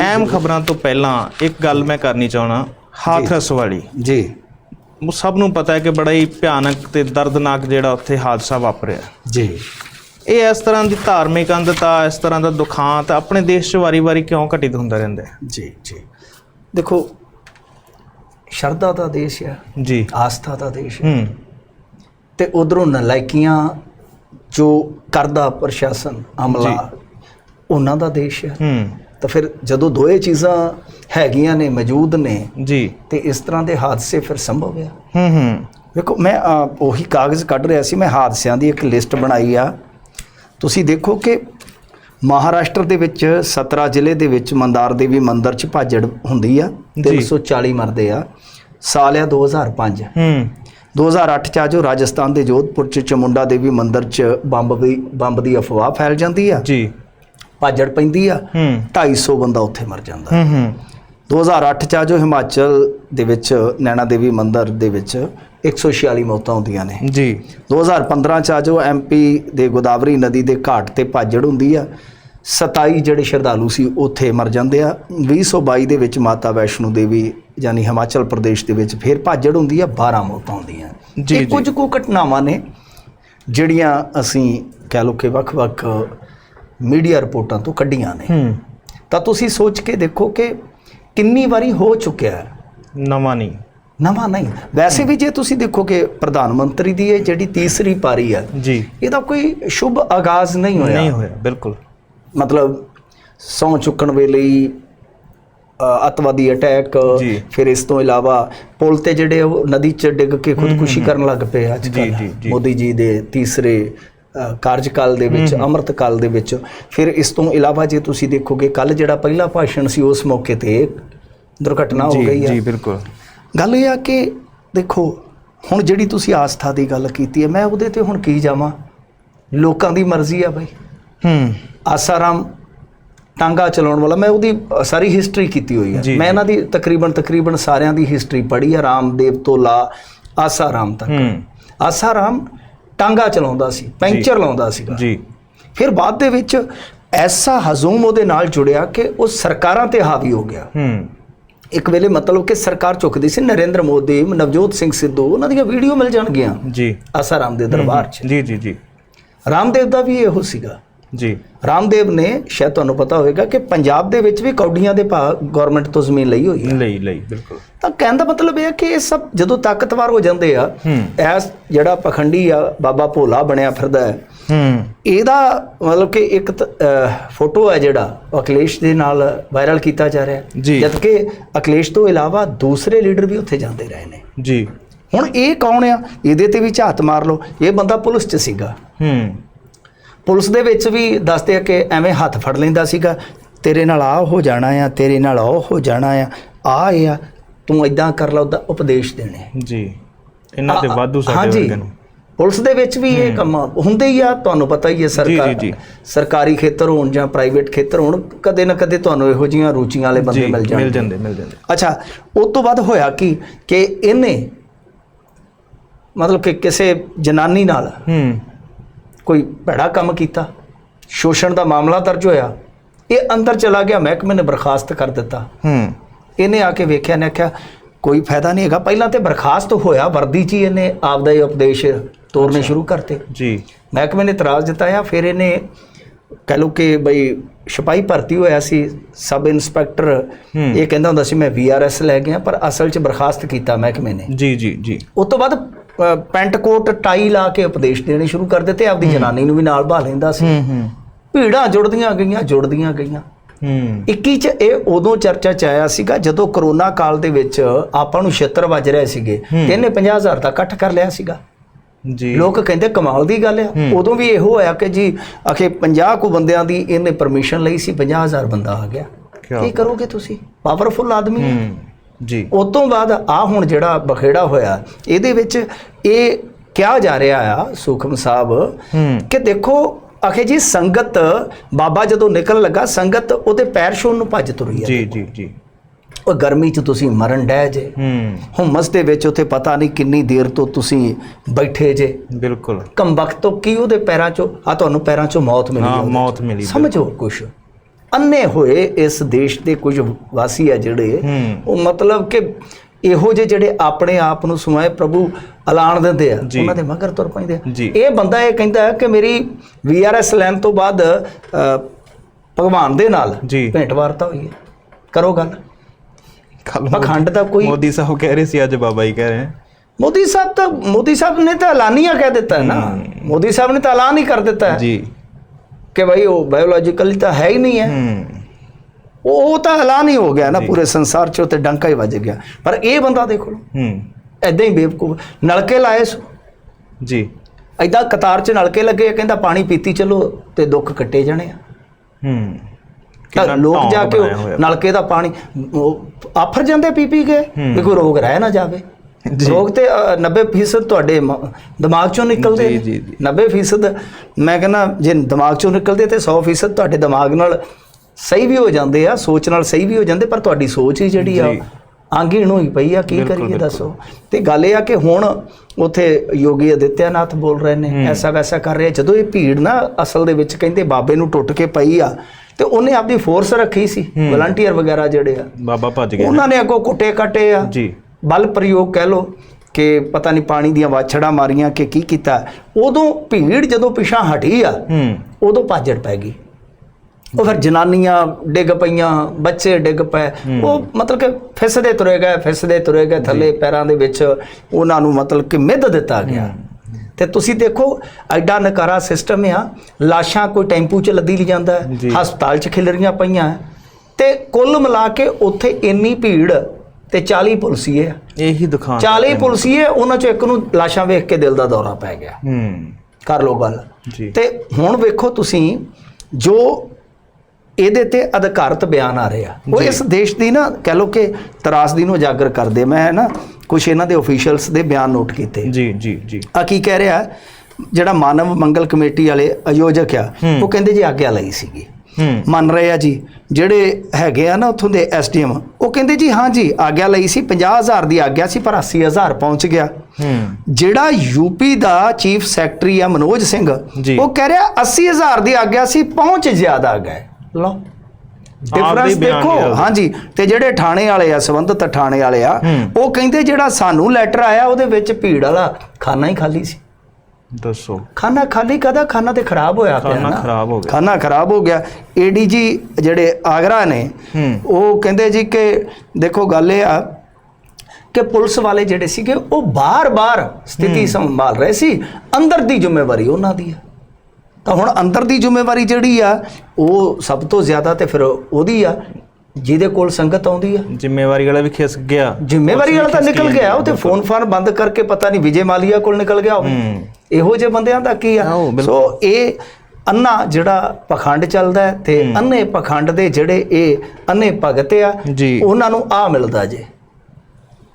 ਅਹਿਮ ਖਬਰਾਂ ਤੋਂ ਪਹਿਲਾਂ ਇੱਕ ਗੱਲ ਮੈਂ ਕਰਨੀ ਚਾਹਣਾ ਹਾਥਰਸ ਵਾਲੀ ਜੀ। ਸਭ ਨੂੰ ਪਤਾ ਹੈ ਕਿ ਬੜਾ ਹੀ ਭਿਆਨਕ ਤੇ ਦਰਦਨਾਕ ਜਿਹੜਾ ਉੱਥੇ ਹਾਦਸਾ ਵਾਪਰਿਆ ਜੀ। ਇਹ ਇਸ ਤਰ੍ਹਾਂ ਦੀ ਧਾਰਮਿਕ ਅੰਧਤਾ ਇਸ ਤਰ੍ਹਾਂ ਦਾ ਦੁਖਾਂਤ ਆਪਣੇ ਦੇਸ਼ 'ਚ ਵਾਰੀ-ਵਾਰੀ ਕਿਉਂ ਘਟਿਤ ਹੁੰਦਾ ਰਹਿੰਦਾ ਹੈ? ਜੀ ਜੀ। ਦੇਖੋ ਸ਼ਰਧਾ ਦਾ ਦੇਸ਼ ਹੈ ਜੀ। ਆਸਥਾ ਦਾ ਦੇਸ਼ ਹੈ। ਹੂੰ। ਤੇ ਉਧਰੋਂ ਨਲਾਇਕੀਆਂ ਜੋ ਕਰਦਾ ਪ੍ਰਸ਼ਾਸਨ ਅਮਲਾ ਉਹਨਾਂ ਦਾ ਦੇਸ਼ ਹੈ। ਹੂੰ। ਤਾਂ ਫਿਰ ਜਦੋਂ ਦੋਏ ਚੀਜ਼ਾਂ ਹੈਗੀਆਂ ਨੇ ਮੌਜੂਦ ਨੇ ਜੀ। ਤੇ ਇਸ ਤਰ੍ਹਾਂ ਦੇ ਹਾਦਸੇ ਫਿਰ ਸੰਭਵ ਆ? ਹੂੰ ਹੂੰ। ਵੇਖੋ ਮੈਂ ਉਹੀ ਕਾਗਜ਼ ਕੱਢ ਰਿਹਾ ਸੀ ਮੈਂ ਹਾਦਸਿਆਂ ਦੀ ਇੱਕ ਲਿਸਟ ਬਣਾਈ ਆ। ਤੁਸੀਂ ਦੇਖੋ ਕਿ ਮਹਾਰਾਸ਼ਟਰ ਦੇ ਵਿੱਚ 17 ਜ਼ਿਲ੍ਹੇ ਦੇ ਵਿੱਚ ਮੰਦਾਰ ਦੇਵੀ ਮੰਦਿਰ 'ਚ ਭਾਜੜ ਹੁੰਦੀ ਆ ਜੀ। 340 ਮਰਦੇ ਆ। ਸਾਲ ਆ 2005 ਹੂੰ। 2008 ਚ ਆ ਜੋ ਰਾਜਸਥਾਨ ਦੇ ਜੋਧਪੁਰ ਚ ਚਮੁੰਡਾ ਦੇਵੀ ਮੰਦਿਰ ਚ ਬੰਬ ਦੀ ਬੰਬ ਦੀ ਅਫਵਾਹ ਫੈਲ ਜਾਂਦੀ ਆ। ਜੀ। ਭਾਜੜ ਪੈਂਦੀ ਆ ਹੂੰ। 250 ਬੰਦਾ ਉੱਥੇ ਮਰ ਜਾਂਦਾ। ਹੂੰ ਹੂੰ। 2008 ਚ ਆ ਜੋ ਹਿਮਾਚਲ ਦੇ ਵਿੱਚ ਨੈਣਾ ਦੇਵੀ ਮੰਦਿਰ ਦੇ ਵਿੱਚ 146 ਮੌਤਾਂ ਹੁੰਦੀਆਂ ਨੇ। ਜੀ। 2015 ਚ ਆ ਜੋ ਐਮਪੀ ਦੇ ਗੋਦਾਵਰੀ ਨਦੀ ਦੇ ਘਾਟ ਤੇ ਭਾਜੜ ਹੁੰਦੀ ਆ 27 ਜਿਹੜੇ ਸ਼ਰਧਾਲੂ ਸੀ ਉੱਥੇ ਮਰ ਜਾਂਦੇ ਆ। 2022 ਦੇ ਵਿੱਚ ਮਾਤਾ ਵੈਸ਼ਨੋ ਦੇਵੀ ਯਾਨੀ ਹਿਮਾਚਲ ਪ੍ਰਦੇਸ਼ ਦੇ ਵਿੱਚ ਫਿਰ ਭਾਜੜ ਹੁੰਦੀ ਆ 12 ਮੌਤਾਂ ਹੁੰਦੀਆਂ। ਜੀ। ਕੁਝ ਕੁ ਘਟਨਾਵਾਂ ਨੇ ਜਿਹੜੀਆਂ ਅਸੀਂ ਕਹਿ ਲਓ ਕਿ ਵੱਖ-ਵੱਖ ਮੀਡੀਆ ਰਿਪੋਰਟਾਂ ਤੋਂ ਕੱਢੀਆਂ ਨੇ। ਤਾਂ ਤੁਸੀਂ ਸੋਚ ਕੇ ਦੇਖੋ ਕਿ ਕਿੰਨੀ ਵਾਰੀ ਹੋ ਚੁੱਕਿਆ ਹੈ। ਨਵਾਂ ਨਹੀਂ। ਨਵਾਂ ਨਹੀਂ। ਵੈਸੇ ਵੀ ਜੇ ਤੁਸੀਂ ਦੇਖੋ ਕਿ ਪ੍ਰਧਾਨ ਮੰਤਰੀ ਦੀ ਇਹ ਜਿਹੜੀ ਤੀਸਰੀ ਪਾਰੀ ਹੈ ਜੀ। ਇਹਦਾ ਕੋਈ ਸ਼ੁਭ ਆਗਾਜ਼ ਨਹੀਂ ਹੋਇਆ। ਨਹੀਂ ਹੋਇਆ ਬਿਲਕੁਲ। ਮਤਲਬ ਸੌ ਚੁੱਕਣ ਵੇਲੇ ਹੀ ਅ, ਅੱਤਵਾਦੀ ਅਟੈਕ। ਫਿਰ ਇਸ ਤੋਂ ਇਲਾਵਾ ਪੁਲ ਤੇ ਜਿਹੜੇ ਉਹ ਨਦੀ 'ਚ ਡਿੱਗ ਕੇ ਖੁਦਕੁਸ਼ੀ ਕਰਨ ਲੱਗ ਪਏ ਅੱਜ ਜੀ। ਮੋਦੀ ਜੀ ਦੇ ਤੀਸਰੇ ਕਾਰਜਕਾਲ ਦੇ ਵਿੱਚ ਅੰਮ੍ਰਿਤ ਕਾਲ ਦੇ ਵਿੱਚ। ਫਿਰ ਇਸ ਤੋਂ ਇਲਾਵਾ ਜੇ ਤੁਸੀਂ ਦੇਖੋਗੇ ਕੱਲ ਜਿਹੜਾ ਪਹਿਲਾ ਭਾਸ਼ਣ ਸੀ ਉਸ ਮੌਕੇ ਤੇ ਦੁਰਘਟਨਾ ਹੋ ਗਈ ਹੈ ਜੀ ਬਿਲਕੁਲ। ਗੱਲ ਇਹ ਆ ਕਿ ਦੇਖੋ ਹੁਣ ਜਿਹੜੀ ਤੁਸੀਂ ਆਸਥਾ ਦੀ ਗੱਲ ਕੀਤੀ ਹੈ ਮੈਂ ਉਹਦੇ ਤੇ ਹੁਣ ਕੀ ਜਾਵਾਂ? ਲੋਕਾਂ ਦੀ ਮਰਜ਼ੀ ਆ ਬਈ। ਹੂੰ। ਆਸਾਰਾਮ ਟਾਂਗਾ ਚਲਾਉਣ ਵਾਲਾ ਮੈਂ ਉਹਦੀ ਸਾਰੀ ਹਿਸਟਰੀ ਕੀਤੀ ਹੋਈ ਹੈ ਮੈਂ ਇਹਨਾਂ ਦੀ ਤਕਰੀਬਨ ਤਕਰੀਬਨ ਸਾਰਿਆਂ ਦੀ ਹਿਸਟਰੀ ਪੜ੍ਹੀ ਹੈ ਰਾਮਦੇਵ ਤੋਂ ਲਾ ਆਸਾਰਾਮ ਤੱਕ। ਆਸਾਰਾਮ ਟਾਂਗਾ ਚਲਾਉਂਦਾ ਸੀ ਪੈਂਚਰ ਲਾਉਂਦਾ ਸੀਗਾ। ਜੀ। ਫਿਰ ਬਾਅਦ ਦੇ ਵਿੱਚ ਐਸਾ ਹਜ਼ੂਮ ਉਹਦੇ ਨਾਲ ਜੁੜਿਆ ਕਿ ਉਹ ਸਰਕਾਰਾਂ ਤੇ ਹਾਵੀ ਹੋ ਗਿਆ। ਹੂੰ। ਇੱਕ ਵੇਲੇ ਮਤਲਬ ਕਿ ਸਰਕਾਰ ਚੁੱਕਦੀ ਸੀ ਨਰਿੰਦਰ ਮੋਦੀ ਨਵਜੋਤ ਸਿੰਘ ਸਿੱਧੂ ਉਹਨਾਂ ਦੀਆਂ ਵੀਡੀਓ ਮਿਲ ਜਾਣਗੀਆਂ ਜੀ। ਆਸਾਰਾਮ ਦੇ ਦਰਬਾਰ 'ਚ। ਜੀ ਜੀ ਜੀ। ਰਾਮਦੇਵ ਦਾ ਵੀ ਇਹੋ ਸੀਗਾ। ਜੀ। ਰਾਮਦੇਵ ਨੇ ਸ਼ਾਇਦ ਤੁਹਾਨੂੰ ਪਤਾ ਹੋਵੇਗਾ ਕਿ ਪੰਜਾਬ ਦੇ ਵਿੱਚ ਵੀ ਕੌਡੀਆਂ ਦੇ ਭਾਅ ਗਵਰਨਮੈਂਟ ਤੋਂ ਜ਼ਮੀਨ ਲਈ ਹੋਈ ਹੈ। ਲਈ ਲਈ ਬਿਲਕੁਲ। ਤਾਂ ਕਹਿਣ ਦਾ ਮਤਲਬ ਇਹ ਹੈ ਕਿ ਇਹ ਸਭ ਜਦੋਂ ਤਾਕਤਵਰ ਹੋ ਜਾਂਦੇ ਆ ਹੂੰ। ਐਸ ਜਿਹੜਾ ਪਖੰਡੀ ਆ ਬਾਬਾ ਭੋਲਾ ਬਣਿਆ ਫਿਰਦਾ ਹੈ। ਹੂੰ। ਇਹਦਾ ਮਤਲਬ ਕਿ ਇੱਕ ਫੋਟੋ ਹੈ ਜਿਹੜਾ ਅਖਿਲੇਸ਼ ਦੇ ਨਾਲ ਵਾਇਰਲ ਕੀਤਾ ਜਾ ਰਿਹਾ ਜੀ। ਜਦ ਕਿ ਅਖਿਲੇਸ਼ ਤੋਂ ਇਲਾਵਾ ਦੂਸਰੇ ਲੀਡਰ ਵੀ ਉੱਥੇ ਜਾਂਦੇ ਰਹੇ ਨੇ। ਜੀ। ਹੁਣ ਇਹ ਕੌਣ ਆ? ਇਹਦੇ ਤੇ ਵੀ ਝਾਤ ਮਾਰ ਲਓ। ਇਹ ਬੰਦਾ ਪੁਲਿਸ 'ਚ ਸੀਗਾ। ਹੂੰ। ਪੁਲਿਸ ਦੇ ਵਿੱਚ ਵੀ ਦੱਸਦੇ ਆ ਕਿ ਐਵੇਂ ਹੱਥ ਫੜ ਲੈਂਦਾ ਸੀਗਾ ਤੇਰੇ ਨਾਲ ਆ ਹੋ ਜਾਣਾ ਆ ਤੇਰੇ ਨਾਲ ਉਹ ਹੋ ਜਾਣਾ ਆ ਆ ਇਹ ਆ ਤੂੰ ਇਦਾਂ ਕਰ ਲਾ ਉਹਦਾ ਉਪਦੇਸ਼ ਦੇਣੇ। ਜੀ ਇਹਨਾਂ ਤੇ ਵਾਧੂ ਸਾਡੇ। ਵਰਗੇ ਨੂੰ। ਪੁਲਿਸ ਦੇ ਵਿੱਚ ਵੀ ਇਹ ਕੰਮ ਹੁੰਦੇ ਹੀ ਆ ਤੁਹਾਨੂੰ ਪਤਾ ਹੀ ਹੈ ਸਰਕਾਰ। ਸਰਕਾਰੀ ਖੇਤਰ ਹੋਣ ਜਾਂ ਪ੍ਰਾਈਵੇਟ ਖੇਤਰ ਹੋਣ ਕਦੇ ਨਾ ਕਦੇ ਤੁਹਾਨੂੰ ਇਹੋ ਜਿਹੀਆਂ ਰੁਚੀਆਂ ਵਾਲੇ ਬੰਦੇ ਮਿਲ ਮਿਲ ਜਾਣਗੇ। ਜਾਂਦੇ ਮਿਲ ਜਾਂਦੇ। ਅੱਛਾ ਉਸ ਤੋਂ ਬਾਅਦ ਹੋਇਆ ਕੀ ਕਿ ਇਹਨੇ ਮਤਲਬ ਕਿ ਕਿਸੇ ਜਨਾਨੀ ਨਾਲ ਹੂੰ। ਕੋਈ ਭੈੜਾ ਕੰਮ ਕੀਤਾ ਸ਼ੋਸ਼ਣ ਦਾ ਮਾਮਲਾ ਦਰਜ ਹੋਇਆ ਇਹ ਅੰਦਰ ਚਲਾ ਗਿਆ ਮਹਿਕਮੇ ਨੇ ਬਰਖਾਸਤ ਕਰ ਦਿੱਤਾ। ਹੂੰ। ਇਹਨੇ ਆ ਕੇ ਵੇਖਿਆ ਨੇ ਆਖਿਆ ਕੋਈ ਫਾਇਦਾ ਨਹੀਂ ਹੈਗਾ ਪਹਿਲਾਂ ਤੇ ਬਰਖਾਸਤ ਹੋਇਆ ਵਰਦੀ 'ਚ ਹੀ ਇਹਨੇ ਆਪਦਾ ਹੀ ਉਪਦੇਸ਼ ਤੋਰਨੇ ਸ਼ੁਰੂ ਕਰਤੇ। ਜੀ। ਮਹਿਕਮੇ ਨੇ ਇਤਰਾਜ਼ ਜਤਾਇਆ ਫਿਰ ਇਹਨੇ ਕਹਿ ਲਓ ਕਿ ਬਈ ਸਿਪਾਹੀ ਭਰਤੀ ਹੋਇਆ ਸੀ ਸਬ ਇੰਸਪੈਕਟਰ। ਇਹ ਕਹਿੰਦਾ ਹੁੰਦਾ ਸੀ ਮੈਂ ਵੀਆਰਐਸ ਲੈ ਗਿਆ ਪਰ ਅਸਲ 'ਚ ਬਰਖਾਸਤ ਕੀਤਾ ਮਹਿਕਮੇ ਨੇ। ਜੀ ਜੀ ਜੀ। ਉਸ ਤੋਂ ਬਾਅਦ ਪੈਂਟ ਕੋਟ ਟਾਈ ਲਾ ਕੇ ਉਪਦੇਸ਼ ਦੇਣੇ ਸ਼ੁਰੂ ਕਰ ਦਿੱਤੇ ਆਪਦੀ ਜਨਾਨੀ ਨੂੰ ਵੀ ਨਾਲ ਬਹਾ ਲੈਂਦਾ ਸੀ। ਭੀੜਾਂ ਜੁੜਦੀਆਂ ਗਈਆਂ ਜੁੜਦੀਆਂ ਗਈਆਂ। ਹੂੰ। 21 ਚ ਇਹ ਉਦੋਂ ਚਰਚਾ ਚ ਆਇਆ ਸੀਗਾ ਜਦੋਂ ਕਰੋਨਾ ਕਾਲ ਦੇ ਵਿੱਚ ਆਪਾਂ ਨੂੰ ਛੇਤਰ ਵੱਜ ਰਹੇ ਸੀਗੇ। ਇਹਨੇ 50000 ਦਾ ਇਕੱਠ ਕਰ ਲਿਆ ਸੀਗਾ। ਜੀ। ਲੋਕ ਕਹਿੰਦੇ ਕਮਾਲ ਦੀ ਗੱਲ ਆ। ਉਦੋਂ ਵੀ ਇਹੋ ਹੋਇਆ ਕਿ ਜੀ ਅਖੇ 50 ਕੁ ਬੰਦਿਆਂ ਦੀ ਇਹਨੇ ਪਰਮਿਸ਼ਨ ਲਈ ਸੀ 50000 ਬੰਦਾ ਆ ਗਿਆ। ਕੀ ਕਰੋਗੇ ਤੁਸੀਂ? ਪਾਵਰਫੁਲ ਆਦਮੀ ਹੂੰ। ਜੀ। ਉਸ ਤੋਂ ਬਾਅਦ ਆ ਹੁਣ ਜਿਹੜਾ ਬਖੇੜਾ ਹੋਇਆ ਇਹਦੇ ਵਿੱਚ ਇਹ ਕਿਹਾ ਜਾ ਰਿਹਾ ਆ ਸੁਖਮ ਸਾਹਿਬ ਕਿ ਦੇਖੋ ਆਖੇ ਜੀ ਸੰਗਤ ਬਾਬਾ ਜਦੋਂ ਨਿਕਲ ਲੱਗਾ ਸੰਗਤ ਉਹਦੇ ਪੈਰ ਛੂਹਣ ਨੂੰ ਭੱਜ ਤੁਰੀ ਆ। ਜੀ ਜੀ ਜੀ। ਉਹ ਗਰਮੀ 'ਚ ਤੁਸੀਂ ਮਰਨ ਡੈ ਜੇ। ਹੂੰ। ਹੁਮਸ ਦੇ ਵਿੱਚ ਉੱਥੇ ਪਤਾ ਨਹੀਂ ਕਿੰਨੀ ਦੇਰ ਤੋਂ ਤੁਸੀਂ ਬੈਠੇ ਜੇ। ਬਿਲਕੁਲ। ਕੰਬਖਤ ਤੋਂ ਕੀ ਉਹਦੇ ਪੈਰਾਂ 'ਚੋਂ? ਆ ਤੁਹਾਨੂੰ ਪੈਰਾਂ 'ਚੋਂ ਮੌਤ ਮਿਲੀ ਹਾਂ। ਮੌਤ ਮਿਲੀ ਸਮਝੋ ਕੁਛ। ਅੰਨੇ ਹੋਏ ਇਸ ਦੇਸ਼ ਦੇ ਕੁਝ ਵਾਸੀ ਆ ਜਿਹੜੇ ਉਹ ਮਤਲਬ ਕਿ ਇਹੋ ਜਿਹੇ ਜਿਹੜੇ ਆਪਣੇ ਆਪ ਨੂੰ ਸਮਾਏ ਪ੍ਰਭੂ ਐਲਾਨ ਦਿੰਦੇ ਆ। ਉਹਨਾਂ ਦੇ ਮਗਰ ਤੁਰ ਪੈਂਦੇ ਆ। ਇਹ ਬੰਦਾ ਇਹ ਕਹਿੰਦਾ ਕਿ ਮੇਰੀ ਵੀਆਰਐਸ ਲੈਣ ਤੋਂ ਬਾਅਦ ਭਗਵਾਨ ਦੇ ਨਾਲ। ਭੇਂਟ ਵਾਰਤਾ ਹੋਈ ਹੈ ਕਰੋ ਗੱਲ ਪਖੰਡ ਦਾ ਕੋਈ ਮੋਦੀ ਸਾਹਿਬ ਕਹਿ ਰਹੇ ਸੀ ਅੱਜ ਬਾਬਾ ਜੀ ਕਹਿ ਰਹੇ। ਮੋਦੀ ਸਾਹਿਬ ਤਾਂ ਮੋਦੀ ਸਾਹਿਬ ਨੇ ਤਾਂ ਐਲਾਨੀਆ ਕਹਿ ਦਿੱਤਾ ਹੈ ਨਾ ਮੋਦੀ ਸਾਹਿਬ ਨੇ ਤਾਂ ਐਲਾਨ ਹੀ ਕਰ ਦਿੱਤਾ ਹੈ ਜੀ ਕਿ ਭਾਈ ਉਹ ਬਾਇਓਲੋਜੀਕਲੀ ਤਾਂ ਹੈ ਹੀ ਨਹੀਂ ਹੈ। ਉਹ ਉਹ ਤਾਂ ਐਲਾਨ ਹੀ ਹੋ ਗਿਆ ਨਾ ਪੂਰੇ ਸੰਸਾਰ 'ਚ ਉਹ ਤੇ ਡੰਕਾ ਹੀ ਵੱਜ ਗਿਆ। ਪਰ ਇਹ ਬੰਦਾ ਦੇਖੋ ਹੂੰ। ਐਦਾਂ ਹੀ ਬੇਵਕੂਫ। ਨਲਕੇ ਲਾਏ ਸੋ ਜੀ। ਐਦਾਂ ਕਤਾਰ 'ਚ ਨਲਕੇ ਲੱਗੇ ਕਹਿੰਦਾ ਪਾਣੀ ਪੀਤੀ ਚਲੋ ਤੇ ਦੁੱਖ ਕੱਟੇ ਜਾਣੇ ਆ। ਹੂੰ। ਤਾਂ ਲੋਕ ਜਾ ਕੇ। ਨਲਕੇ ਦਾ ਪਾਣੀ ਆਫਰ ਜਾਂਦੇ ਪੀ ਪੀ ਕੇ ਵੀ ਕੋਈ ਰੋਗ ਰਹਿ ਨਾ ਜਾਵੇ। ਰੋਗ ਤੇ ਅ, 90% ਤੁਹਾਡੇ ਮ- ਦਿਮਾਗ ਚੋਂ ਨਿਕਲਦੇ ਜੀ, ਨੇ। ਜੀ, ਜੀ। 90% ਮੈਂ ਕਹਿੰਦਾ ਜੇ ਦਿਮਾਗ ਚੋਂ ਨਿਕਲਦੇ ਤੇ 100% ਤੁਹਾਡੇ ਦਿਮਾਗ ਨਾਲ ਸਹੀ ਵੀ ਹੋ ਜਾਂਦੇ ਆ ਸੋਚ ਨਾਲ ਸਹੀ ਵੀ ਹੋ ਜਾਂਦੇ ਪਰ ਤੁਹਾਡੀ ਸੋਚ ਹੀ ਜਿਹੜੀ ਆ ਜੀ। ਆਂਗੀਣ ਹੋਈ ਪਈ ਆ ਕੀ ਬਿਲਕੁਲ, ਕਰੀਏ ਬਿਲਕੁਲ। ਦੱਸੋ ਤੇ ਗੱਲ ਇਹ ਆ ਕਿ ਹੁਣ ਉਥੇ ਯੋਗੀ ਅਦਿੱਤਿਆਨਾਥ ਬੋਲ ਰਹੇ ਨੇ ਐਸਾ ਵੈਸਾ ਕਰ ਰਹੇ ਆ। ਜਦੋਂ ਇਹ ਭੀੜ ਨਾ ਅਸਲ ਦੇ ਵਿੱਚ ਕਹਿੰਦੇ ਬਾਬੇ ਨੂੰ ਟੁੱਟ ਕੇ ਪਈ ਆ ਤੇ ਉਹਨੇ ਆਪਦੀ ਫੋਰਸ ਰੱਖੀ ਸੀ ਵਲੰਟੀਅਰ ਵਗੈਰਾ ਜਿਹੜੇ ਆ ਬਾਬਾ ਭੱਜ ਗਿਆ ਉਹਨਾਂ ਨੇ ਅੱਗੋਂ ਕੁੱਟੇ ਕੱਟੇ ਆ ਜੀ ਬਲ ਪ੍ਰਯੋਗ ਕਹਿ ਲੋ ਕਿ ਪਤਾ ਨਹੀਂ ਪਾਣੀ ਦੀਆਂ ਵਾਛੜਾਂ ਮਾਰੀਆਂ ਕਿ ਕੀ ਕੀਤਾ। ਉਦੋਂ ਭੀੜ ਜਦੋਂ ਪਿਛਾਂ ਹਟੀ ਆ ਹੂੰ। ਉਦੋਂ ਭਾਜੜ ਪੈ ਗਈ। ਉਹ ਫਿਰ ਜਨਾਨੀਆਂ ਡਿੱਗ ਪਈਆਂ ਬੱਚੇ ਡਿੱਗ ਪਏ। ਉਹ ਮਤਲਬ ਕਿ ਫਿਸਦੇ ਤੁਰੇ ਗਏ ਫਿਸਦੇ ਤੁਰੇ ਗਏ ਥੱਲੇ ਪੈਰਾਂ ਦੇ ਵਿੱਚ। ਉਹਨਾਂ ਨੂੰ ਮਤਲਬ ਕਿ ਮਿੱਧ ਦਿੱਤਾ ਗਿਆ। ਤੇ ਤੁਸੀਂ ਦੇਖੋ ਐਡਾ ਨਕਾਰਾ ਸਿਸਟਮ ਆ। ਲਾਸ਼ਾਂ ਕੋਈ ਟੈਂਪੂ 'ਚ ਲੱਦੀ ਲਈ ਜਾਂਦਾ। ਹਸਪਤਾਲ 'ਚ ਖਿਲਰੀਆਂ ਪਈਆਂ। ਤੇ ਕੁੱਲ ਮਿਲਾ ਕੇ ਉੱਥੇ ਇੰਨੀ ਭੀੜ ਤੇ 40 ਪੁਲਸੀਏ ਆ। ਇਹੀ ਦਿਖਾਣ 40 ਪੁਲਸੀਏ ਉਹਨਾਂ 'ਚੋਂ ਇੱਕ ਨੂੰ ਲਾਸ਼ਾਂ ਵੇਖ ਕੇ ਦਿਲ ਦਾ ਦੌਰਾ ਪੈ ਗਿਆ। ਹੂੰ। ਕਰ ਲੋ ਗੱਲ। ਜੀ। ਤੇ ਹੁਣ ਵੇਖੋ ਤੁਸੀਂ ਜੋ ਇਹਦੇ ਤੇ ਅਧਿਕਾਰਤ ਬਿਆਨ ਆ ਰਹੇ ਆ ਉਹ ਇਸ ਦੇਸ਼ ਦੀ ਨਾ ਕਹਿ ਲੋ ਕਿ ਤਰਾਸਦੀ ਨੂੰ ਉਜਾਗਰ ਕਰਦੇ। ਮੈਂ ਨਾ ਕੁਝ ਇਹਨਾਂ ਦੇ ਅਫੀਸ਼ੀਅਲਸ ਦੇ ਬਿਆਨ ਨੋਟ ਕੀਤੇ। ਜੀ ਜੀ ਜੀ। ਆ ਕੀ ਕਹਿ ਰਿਹਾ? ਜਿਹੜਾ ਮਾਨਵ ਮੰਗਲ ਕਮੇਟੀ ਵਾਲੇ ਆਯੋਜਕ ਆ ਉਹ ਕਹਿੰਦੇ ਜੀ ਆਗਿਆ ਲਈ ਸੀਗੀ। ਹੂੰ ਮੰਨ ਰਹੇ ਆ ਜੀ। ਜਿਹੜੇ ਹੈਗੇ ਆ ਨਾ ਉੱਥੋਂ ਦੇ ਐਸਡੀਐਮ ਉਹ ਕਹਿੰਦੇ ਜੀ ਹਾਂ ਜੀ ਆਗਿਆ ਲਈ ਸੀ 50000 ਦੀ ਆਗਿਆ ਸੀ ਪਰ 80000 ਪਹੁੰਚ ਗਿਆ। ਜਿਹੜਾ ਯੂਪੀ ਦਾ ਚੀਫ ਸੈਕਟਰੀ ਆ ਮਨੋਜ ਸਿੰਘ। ਉਹ ਕਹਿ ਰਿਹਾ 80000 ਦੀ ਆਗਿਆ ਸੀ ਪਹੁੰਚ ਜ਼ਿਆਦਾ ਗਏ। ਲਓ। ਡਿਫਰੈਂਸ ਦੇਖੋ। ਹਾਂਜੀ ਤੇ ਜਿਹੜੇ ਥਾਣੇ ਵਾਲੇ ਆ ਸੰਬੰਧਤ ਥਾਣੇ ਵਾਲੇ ਆ। ਉਹ ਕਹਿੰਦੇ ਜਿਹੜਾ ਸਾਨੂੰ ਲੈਟਰ ਆਇਆ ਉਹਦੇ ਵਿੱਚ ਭੀੜ ਵਾਲਾ ਖਾਨਾ ਹੀ ਖਾਲੀ ਸੀ। ਦੱਸੋ। ਖਾਨਾ ਖਾਲੀ ਕਦਾ ਖਾਨਾ ਤੇ ਖਰਾਬ ਹੋਇਆ ਪਿਆ ਖਾਣਾ ਖਰਾਬ ਹੋ ਗਿਆ। ਖਾਨਾ ਖਰਾਬ ਹੋ ਗਿਆ। ਏਡੀਜੀ ਜਿਹੜੇ ਆਗਰਾ ਨੇ ਉਹ ਕਹਿੰਦੇ ਜੀ ਕਿ ਦੇਖੋ ਗੱਲ ਇਹ ਆ ਕਿ ਪੁਲਿਸ ਵਾਲੇ ਜਿਹੜੇ ਸੀਗੇ ਉਹ ਬਾਰ-ਬਾਰ ਸਥਿਤੀ ਸੰਭਾਲ ਰਹੇ ਸੀ। ਅੰਦਰ ਦੀ ਜ਼ਿੰਮੇਵਾਰੀ ਉਹਨਾਂ ਦੀ ਆ। ਤਾਂ ਹੁਣ ਅੰਦਰ ਦੀ ਜ਼ਿੰਮੇਵਾਰੀ ਜਿਹੜੀ ਆ ਉਹ ਸਭ ਤੋਂ ਜ਼ਿਆਦਾ ਤੇ ਫਿਰ ਉਹਦੀ ਆ। ਜਿਹਦੇ ਕੋਲ ਸੰਗਤ ਆਉਂਦੀ ਆ। ਜ਼ਿੰਮੇਵਾਰੀ ਵਾਲਾ ਵੀ ਖਿਸ ਗਿਆ। ਜ਼ਿੰਮੇਵਾਰੀ ਵਾਲਾ ਤਾਂ ਨਿਕਲ ਗਿਆ ਉਹ ਤੇ ਫੋਨ ਫਾਨ ਬੰਦ ਕਰਕੇ ਪਤਾ ਨਹੀਂ ਵਿਜੇ ਮਾਲੀਆ ਕੋਲ ਨਿਕਲ ਗਿਆ ਇਹੋ ਜਿਹੇ ਬੰਦਿਆਂ ਦਾ ਕੀ ਆ। ਸੋ ਇਹ ਅੰਨਾ ਜਿਹੜਾ ਪਖੰਡ ਚੱਲਦਾ ਹੈ ਤੇ ਅੰਨੇ ਪਖੰਡ ਦੇ ਜਿਹੜੇ ਇਹ ਅੰਨੇ ਭਗਤ ਆ। ਉਹਨਾਂ ਨੂੰ ਆ ਮਿਲਦਾ ਜੇ।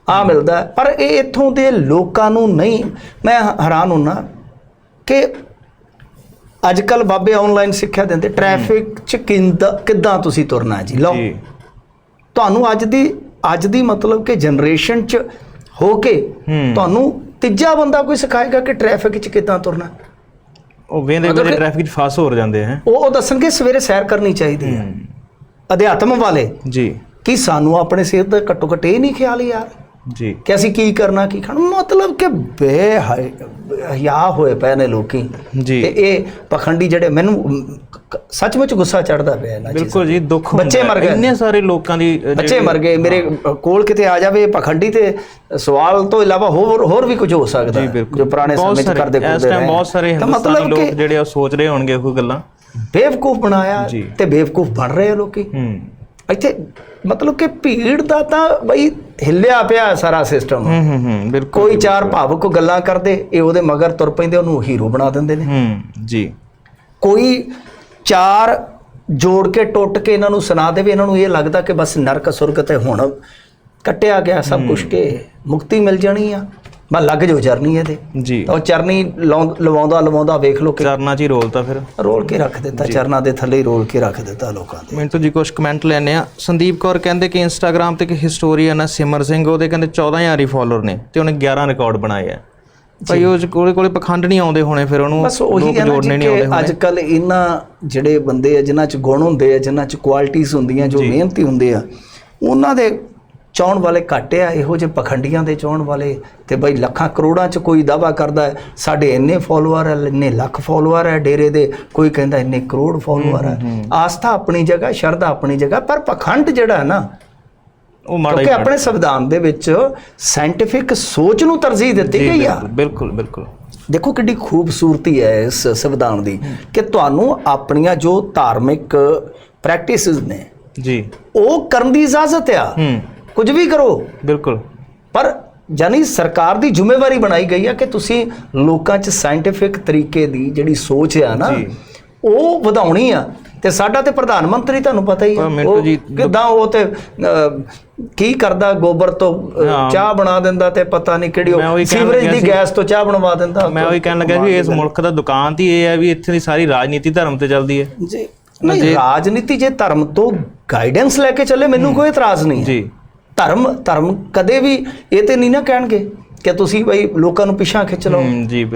ਆ ਮਿਲਦਾ। ਪਰ ਇਹ ਇੱਥੋਂ ਦੇ ਲੋਕਾਂ ਨੂੰ ਨਹੀਂ ਮੈਂ ਹੈਰਾਨ ਹੁੰਨਾ ਕਿ ਅੱਜ ਕੱਲ ਬਾਬੇ ਆਨਲਾਈਨ ਸਿੱਖਿਆ ਦਿੰਦੇ। ਟ੍ਰੈਫਿਕ ਚ ਕਿੰਦਾ ਕਿੱਦਾਂ ਤੁਸੀਂ ਤੁਰਨਾ ਜੀ? ਲਓ। ਤੁਹਾਨੂੰ ਅੱਜ ਦੀ ਅੱਜ ਦੀ ਮਤਲਬ ਕਿ ਜਨਰੇਸ਼ਨ ਚ ਹੋ ਕੇ। ਤੁਹਾਨੂੰ ਤੀਜਾ ਬੰਦਾ ਕੋਈ ਸਿਖਾਏਗਾ ਕਿ ਟ੍ਰੈਫਿਕ ਚ ਕਿੱਦਾਂ ਤੁਰਨਾ? ਉਹ ਵੇਂਦੇ ਵੇਂਦੇ ਟ੍ਰੈਫਿਕ 'ਚ ਫਸ ਹੋ ਜਾਂਦੇ ਹੈ। ਉਹ ਉਹ ਦੱਸਣਗੇ ਸਵੇਰੇ ਸੈਰ ਕਰਨੀ ਚਾਹੀਦੀ ਹੈ। ਅਧਿਆਤਮ ਵਾਲੇ ਜੀ। ਕਿ ਸਾਨੂੰ ਆਪਣੇ ਸਿਰ ਦਾ ਘੱਟੋ ਘੱਟ ਇਹ ਨਹੀਂ ਖਿਆਲ ਯਾਰ ਜੀ। ਕਿ ਅਸੀਂ ਕੀ ਕਰਨਾ ਕੀ ਖਾਣਾ। ਮਤਲਬ ਕਿ ਬੇਹਿਆ ਹੋਏ ਪਏ ਨੇ ਲੋਕੀ। ਜੀ। ਤੇ ਇਹ ਪਖੰਡੀ ਜਿਹੜੇ ਮੈਨੂੰ ਸੱਚਮੁੱਚ ਗੁੱਸਾ ਚੜਦਾ ਪਿਆ ਇਹਨਾਂ ਚੀਜ਼ਾਂ ਬਿਲਕੁਲ ਜੀ ਦੁੱਖ ਬੱਚੇ ਮਰ। ਗਏ। ਇੰਨੇ ਸਾਰੇ ਲੋਕਾਂ ਦੀ ਬੱਚੇ ਮਰ ਗਏ। ਮੇਰੇ ਕੋਲ ਕਿਤੇ ਆ ਜਾਵੇ ਪਖੰਡੀ ਤੇ ਸਵਾਲ ਤੋਂ ਇਲਾਵਾ ਹੋਰ ਹੋਰ ਵੀ ਕੁਝ ਹੋ ਸਕਦਾ ਜੀ ਪੁਰਾਣੇ ਸਮੇਂ ਚ ਕਰਦੇ ਇਸ ਕੁੱਦੇ ਟਾਈਮ ਰਹੇ। ਬਹੁਤ ਸਾਰੇ ਹਿੰਦੁਸਤਾਨੀ ਲੋਕ ਜਿਹੜੇ ਉਹ ਸੋਚ ਰਹੇ ਹੋਣਗੇ ਉਹ ਗੱਲਾਂ। ਬੇਵਕੂਫ ਬਣਾਇਆ। ਤੇ ਬੇਵਕੂਫ ਬਣ ਰਹੇ ਆ ਲੋਕੀ। ਹੂੰ। ਇੱਥੇ ਮਤਲਬ ਕਿ ਭੀੜ ਦਾ ਤਾਂ ਬਈ ਹਿੱਲਿਆ ਪਿਆ ਸਾਰਾ ਸਿਸਟਮ ਹੂੰ ਹੂੰ ਹੂੰ ਬਿਲਕੁਲ ਕੋਈ ਚਾਰ ਭਾਵੁਕ ਗੱਲਾਂ ਕਰਦੇ ਇਹ ਉਹਦੇ ਮਗਰ ਤੁਰ ਪੈਂਦੇ ਉਹਨੂੰ ਹੀਰੋ ਬਣਾ ਦਿੰਦੇ ਨੇ। ਹੂੰ ਜੀ। ਕੋਈ ਚਾਰ ਜੋੜ ਕੇ ਟੁੱਟ ਕੇ ਇਹਨਾਂ ਨੂੰ ਸੁਣਾ ਦੇਵੇ ਇਹਨਾਂ ਨੂੰ ਇਹ ਲੱਗਦਾ ਕਿ ਬਸ ਨਰਕ ਸੁਰਗ ਤੇ ਹੁਣ ਕੱਟਿਆ ਗਿਆ ਸਭ ਕੁਝ ਕੇ ਮੁਕਤੀ ਮਿਲ ਜਾਣੀ ਆ। ਮੈਂ ਲੱਗ ਜੋ ਚਰਨੀ ਇਹਦੇ। ਜੀ। ਤਾਂ ਉਹ ਚਰਨੀ ਲਵਾਉਂਦਾ ਲਵਾਉਂਦਾ ਵੇਖ ਲੋ ਕਿ ਚਰਨਾਂ 'ਚ ਹੀ ਰੋਲਤਾ ਫਿਰ। ਰੋਲ ਕੇ ਰੱਖ ਦਿੱਤਾ ਚਰਨਾਂ ਦੇ ਥੱਲੇ ਹੀ ਰੋਲ ਕੇ ਰੱਖ ਦਿੱਤਾ ਲੋਕਾਂ ਦੇ। ਮਿੰਟੂ ਜੀ ਕੁਝ ਕਮੈਂਟ ਲੈਣੇ ਆ ਸੰਦੀਪ ਕੌਰ ਕਹਿੰਦੇ ਕਿ ਇੰਸਟਾਗ੍ਰam ਤੇ ਇੱਕ ਹਿਸਟੋਰੀਅਨ ਆ ਸਿਮਰ ਸਿੰਘ ਉਹਦੇ ਕਹਿੰਦੇ 14000 ਹੀ ਫਾਲੋਅਰ ਨੇ ਤੇ ਉਹਨੇ 11 ਰਿਕਾਰਡ ਬਣਾਏ ਆ। ਭਾਈ ਉਹ ਕੋਲੇ ਕੋਲੇ ਪਖੰਡ ਨਹੀਂ ਆਉਂਦੇ ਹੋਣੇ ਫਿਰ ਉਹਨੂੰ ਬਸ ਉਹੀ ਜੋੜਨੇ ਨਹੀਂ ਆਉਂਦੇ ਅੱਜ ਕੱਲ ਇਹਨਾਂ ਜਿਹੜੇ ਬੰਦੇ ਆ ਜਿਨ੍ਹਾਂ 'ਚ ਗੁਣ ਹੁੰਦੇ ਆ ਜਿਨ੍ਹਾਂ 'ਚ ਕੁਆਲਿਟੀਆਂ ਹੁੰਦੀਆਂ ਜੋ ਮਿਹਨਤੀ ਹੁੰਦੇ ਆ ਉਹਨਾਂ ਦੇ ਚਾਹਣ ਵਾਲੇ ਘੱਟ ਆ ਇਹੋ ਜਿਹੇ ਪਖੰਡੀਆਂ ਦੇ ਚਾਹਣ ਵਾਲੇ। ਤੇ ਬਈ ਲੱਖਾਂ ਕਰੋੜਾਂ 'ਚ ਕੋਈ ਦਾਵਾ ਕਰਦਾ ਹੈ ਸਾਡੇ ਇੰਨੇ ਫਾਲੋਅਰ ਹੈ ਇੰਨੇ ਲੱਖ ਫਾਲੋਅਰ ਹੈ ਡੇਰੇ ਦੇ ਕੋਈ ਕਹਿੰਦਾ ਇੰਨੇ ਕਰੋੜ ਫਾਲੋਅਰ ਹੈ। ਆਸਥਾ ਆਪਣੀ ਜਗ੍ਹਾ ਸ਼ਰਧਾ ਆਪਣੀ ਜਗ੍ਹਾ ਪਰ ਪਖੰਡ ਜਿਹੜਾ ਹੈ ਨਾ ਉਹ ਮਾੜਾ ਹੀ ਕਿਉਂਕਿ ਆਪਣੇ ਸੰਵਿਧਾਨ ਦੇ ਵਿੱਚ ਸਾਇੰਟੀਫਿਕ ਸੋਚ ਨੂੰ ਤਰਜੀਹ ਦਿੱਤੀ ਗਈ ਆ। ਬਿਲਕੁਲ ਬਿਲਕੁਲ ਦੇਖੋ ਕਿੰਨੀ ਖੂਬਸੂਰਤੀ ਹੈ ਇਸ ਸੰਵਿਧਾਨ ਦੀ ਕਿ ਤੁਹਾਨੂੰ ਆਪਣੀਆਂ ਜੋ ਧਾਰਮਿਕ ਪ੍ਰੈਕਟਿਸਿਸ ਨੇ ਜੀ। ਉਹ ਕਰਨ ਦੀ ਇਜਾਜ਼ਤ ਆ। ਕੁਝ ਵੀ ਕਰੋ। ਬਿਲਕੁਲ। ਪਰ ਜਾਨੀ ਸਰਕਾਰ ਦੀ ਜ਼ਿੰਮੇਵਾਰੀ ਬਣਾਈ ਗਈ ਆ ਕਿ ਤੁਸੀਂ ਲੋਕਾਂ 'ਚ ਸਾਇੰਟੀਫਿਕ ਤਰੀਕੇ ਦੀ ਜਿਹੜੀ ਸੋਚ ਆ ਨਾ। ਉਹ ਵਧਾਉਣੀ ਆ। ਤੇ ਸਾਡਾ ਤੇ ਪ੍ਰਧਾਨ ਮੰਤਰੀ ਤੁਹਾਨੂੰ ਪਤਾ ਹੀ ਜੀ, ਕਿੱਦਾਂ ਉਹ ਤੇ ਕੀ ਕਰਦਾ ਗੋਬਰ ਤੋਂ ਹਾਂ। ਚਾਹ ਬਣਾ ਦਿੰਦਾ ਤੇ ਪਤਾ ਨਹੀਂ ਕਿਹੜੀ ਉਹ ਸੀਵਰੇਜ ਦੀ। ਗੈਸ ਤੋਂ ਚਾਹ ਬਣਵਾ ਦਿੰਦਾ। ਮੈਂ ਉਹੀ ਕਹਿਣ ਲੱਗਾ ਵੀ ਇਸ ਮੁਲਕ ਦਾ ਦੁਕਾਨ ਤੇ ਇਹ ਹੈ ਵੀ ਇੱਥੇ ਦੀ ਸਾਰੀ ਰਾਜਨੀਤੀ ਧਰਮ ਤੇ ਚੱਲਦੀ ਹੈ। ਜੀ। ਨਹੀਂ ਰਾਜਨੀਤੀ ਜੇ ਧਰਮ ਤੋਂ ਗਾਈਡੈਂਸ ਲੈ ਕੇ ਚੱਲੇ ਮੈਨੂੰ ਕੋਈ ਇਤਰਾਜ਼ ਨਹੀਂ ਹੈ। ਜੀ। ਧਰਮ ਧਰਮ ਕਦੇ ਵੀ ਇਹ ਤੇ ਨਹੀਂ ਨਾ ਕਹਿਣਗੇ। ਕਿ ਤੁਸੀਂ ਬਈ ਲੋਕਾਂ ਨੂੰ ਪਿਛਾਂ ਖਿੱਚ ਲਓ।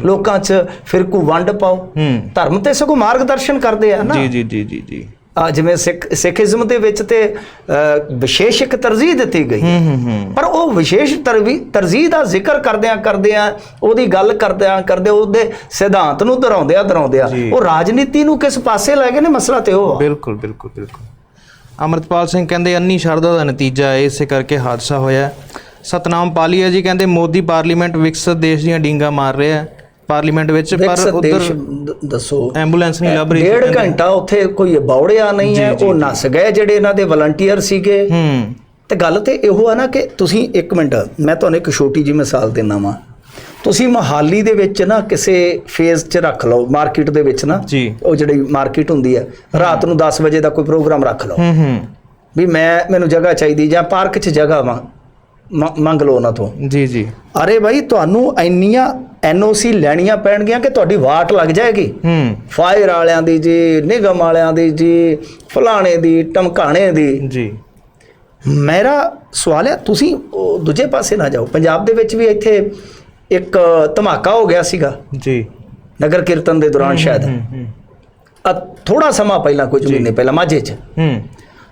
ਲੋਕਾਂ 'ਚ ਫਿਰਕੂ ਵੰਡ ਪਾਓ। ਧਰਮ ਤੇ ਸਗੋਂ ਮਾਰਗਦਰਸ਼ਨ ਕਰਦੇ ਆ ਨਾ। ਜੀ ਜੀ ਜੀ ਜੀ ਜੀ। ਆ ਜਿਵੇਂ ਸਿੱਖ ਸਿੱਖੀਜ਼ਮ ਦੇ ਵਿੱਚ ਤੇ ਵਿਸ਼ੇਸ਼ ਇੱਕ ਤਰਜੀਹ ਦਿੱਤੀ ਗਈ। ਪਰ ਉਹ ਵਿਸ਼ੇਸ਼ ਤਰਜੀਹ ਦਾ ਜ਼ਿਕਰ ਕਰਦਿਆਂ ਕਰਦਿਆਂ ਉਹਦੀ ਗੱਲ ਕਰਦਿਆਂ ਕਰਦੇ ਉਹਦੇ ਸਿਧਾਂਤ ਨੂੰ ਦੁਹਰਾਉਂਦਿਆਂ ਜੀ। ਉਹ ਰਾਜਨੀਤੀ ਨੂੰ ਕਿਸ ਪਾਸੇ ਲੈ ਗਏ ਨੇ? ਮਸਲਾ ਤੇ ਉਹ ਬਿਲਕੁਲ ਬਿਲਕੁਲ ਬਿਲਕੁਲ। ਅਮਰਤਪਾਲ ਸਿੰਘ ਕਹਿੰਦੇ ਅੰਨੀ ਸ਼ਰਧਾ ਦਾ ਨਤੀਜਾ ਇਸੇ ਕਰਕੇ ਹਾਦਸਾ ਹੋਇਆ। ਸਤਨਾਮ ਪਾਲੀਆ ਜੀ ਕਹਿੰਦੇ ਮੋਦੀ ਪਾਰਲੀਮੈਂਟ ਵਿਕਸਤ ਦੇਸ਼ ਦੀਆਂ ਡੀਂਗਾ ਮਾਰ ਰਿਹਾ ਹੈ। ਪਾਰਲੀਮੈਂਟ ਵਿੱਚ ਪਰ ਉਧਰ ਦੇਸ਼ ਐਂਬੂਲੈਂਸ ਨਹੀਂ ਲੱਭ ਰਹੀ ਡੇਢ। ਘੰਟਾ ਉੱਥੇ ਕੋਈ ਬੌੜਿਆ ਨਹੀਂ ਹੈ ਉਹ ਨਸ ਗਏ ਜਿਹੜੇ ਇਹਨਾਂ ਦੇ ਵਲੰਟੀਅਰ ਸੀਗੇ। ਹੂੰ। ਤੇ ਗੱਲ ਤੇ ਇਹੋ ਆ ਨਾ ਕਿ ਤੁਸੀਂ ਇੱਕ ਮਿੰਟ ਮੈਂ ਤੁਹਾਨੂੰ ਇੱਕ ਛੋਟੀ ਜੀ ਮਿਸਾਲ ਦਿੰਦਾ ਵਾਂ। ਤੁਸੀਂ ਮਹਾਲੀ ਦੇ ਵਿੱਚ ਨਾ ਕਿਸੇ ਫੇਜ਼ 'ਚ ਰੱਖ ਲਓ ਮਾਰਕੀਟ ਦੇ ਵਿੱਚ ਨਾ। ਉਹ ਜਿਹੜੀ ਮਾਰਕੀਟ ਹੁੰਦੀ ਹੈ ਰਾਤ ਨੂੰ 10 ਵਜੇ ਦਾ ਕੋਈ ਪ੍ਰੋਗਰਾਮ ਰੱਖ ਲਓ। ਹੂੰ ਹੂੰ। ਵੀ ਮੈਂ ਮੈਨੂੰ ਜਗ੍ਹਾ ਚਾਹੀਦੀ ਜਾਂ ਪਾਰਕ 'ਚ ਜਗ੍ਹਾ ਵਾ। ਮੰਗ ਲਓ ਉਹਨਾਂ ਤੋਂ। ਜੀ ਜੀ। ਅਰੇ ਭਾਈ ਤੁਹਾਨੂੰ ਇੰਨੀਆਂ ਐਨਓਸੀ ਲੈਣੀਆਂ ਪੈਣਗੀਆਂ ਕਿ ਤੁਹਾਡੀ ਵਾਟ ਲੱਗ ਜਾਏਗੀ। ਹੂੰ। ਫਾਇਰ ਵਾਲਿਆਂ ਦੀ ਜੀ ਨਿਗਮ ਵਾਲਿਆਂ ਦੀ ਜੀ ਫਲਾਣੇ ਦੀ ਟਮਕਾਣੇ ਦੀ। ਜੀ। ਮੇਰਾ ਸਵਾਲ ਹੈ ਤੁਸੀਂ ਦੂਜੇ ਪਾਸੇ ਨਾ ਜਾਓ। ਪੰਜਾਬ ਦੇ ਵਿੱਚ ਵੀ ਇੱਥੇ ਇੱਕ ਧਮਾਕਾ ਹੋ ਗਿਆ ਸੀਗਾ। ਜੀ। ਨਗਰ ਕੀਰਤਨ ਦੇ ਦੌਰਾਨ ਸ਼ਾਇਦ। ਹੂੰ ਹੂੰ। ਆ ਥੋੜਾ ਸਮਾਂ ਪਹਿਲਾਂ ਕੁਝ ਮਹੀਨੇ ਪਹਿਲਾਂ ਮਾਝੇ 'ਚ। ਹੂੰ।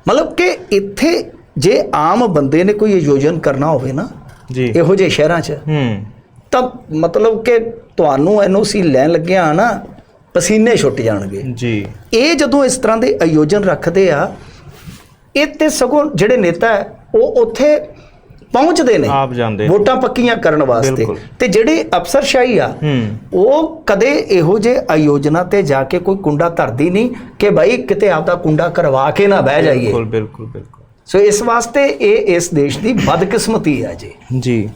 ਮਤਲਬ ਕਿ ਇੱਥੇ ਜੇ ਆਮ ਬੰਦੇ ਨੇ ਕੋਈ ਆਯੋਜਨ ਕਰਨਾ ਹੋਵੇ ਨਾ ਜੀ। ਇਹੋ ਜਿਹੇ ਸ਼ਹਿਰਾਂ 'ਚ ਹੂੰ। ਤਾਂ ਮਤਲਬ ਕਿ ਤੁਹਾਨੂੰ ਐਨਓਸੀ ਲੈਣ ਲੱਗਿਆ ਨਾ ਪਸੀਨੇ ਛੁੱਟ ਜਾਣਗੇ। ਜੀ। ਇਹ ਜਦੋਂ ਇਸ ਤਰ੍ਹਾਂ ਦੇ ਆਯੋਜਨ ਰੱਖਦੇ ਆ ਇਹ ਤੇ ਸਗੋਂ ਜਿਹੜੇ ਨੇਤਾ ਹੈ, ਉਹ ਉੱਥੇ ਪਹੁੰਚਦੇ ਨੇ। ਆਪ ਜਾਂਦੇ ਵੋਟਾਂ ਪੱਕੀਆਂ ਕਰਨ ਵਾਸਤੇ। ਤੇ ਜਿਹੜੇ ਅਫਸਰਸ਼ਾਹੀ ਆ ਉਹ ਕਦੇ ਇਹੋ ਜੇ ਆਯੋਜਨਾ ਤੇ ਜਾ ਕੇ ਕੋਈ ਕੁੰਡਾ ਧਰਦੀ ਨਹੀਂ ਕਿ ਭਾਈ ਕਿਤੇ ਆਪਦਾ ਕੁੰਡਾ ਕਰਵਾ ਕੇ ਨਾ ਬਹਿ ਜਾਈਏ। ਬਿਲਕੁਲ ਬਿਲਕੁਲ ਬਿਲਕੁਲ। ਸੋ ਇਸ ਵਾਸਤੇ ਇਹ ਇਸ ਦੇਸ਼ ਦੀ ਬਦਕਿਸਮਤੀ ਹੈ ਜੀ। ਜੀ।